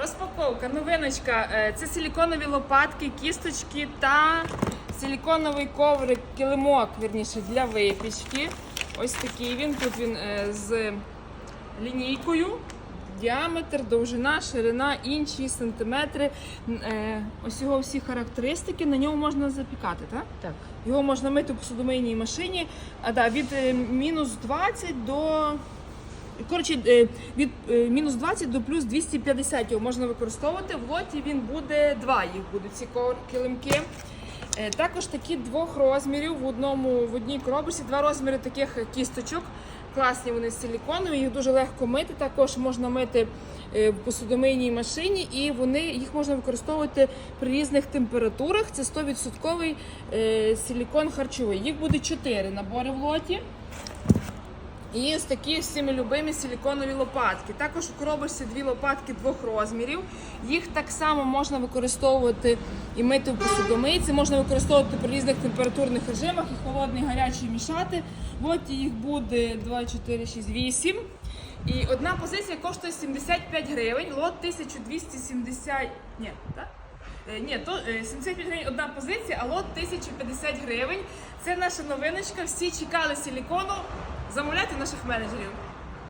Розпаковка, новиночка. Е, Це силіконові лопатки, кісточки та силіконовий коврик, килимок, вірніше, для випічки. Ось такий він. Тут він е, з лінійкою. Діаметр, довжина, ширина, інші сантиметри. Е, Ось його всі характеристики. На ньому можна запікати, так? Так. Його можна мити в посудомийній машині, а да, від мінус 20 до. Коротше, е, від е, мінус 20 до плюс 250 його можна використовувати. В лоті він буде два, їх будуть ці килимки. Е, Також такі двох розмірів в одному в одній коробці, два розміри таких кісточок. Класні вони з силіконові, їх дуже легко мити. Також можна мити в посудомийній машині, і вони їх можна використовувати при різних температурах. Це 100% е, силікон харчовий. Їх буде 4 набори в лоті. І ось такі всіми любимі силіконові лопатки. Також у коробочці дві лопатки двох розмірів. Їх так само можна використовувати і мити в посудомийці, можна використовувати при різних температурних режимах, і холодний, і гарячий мішати. От їх буде 2, 4, 6, 8. І одна позиція коштує 75 гривень, лот 1270. Ні, так? Е, Ні, то е, 75 гривень одна позиція, а лот 1050 гривень. Це наша новиночка. Всі чекали силікону. Замовляйте наших менеджерів.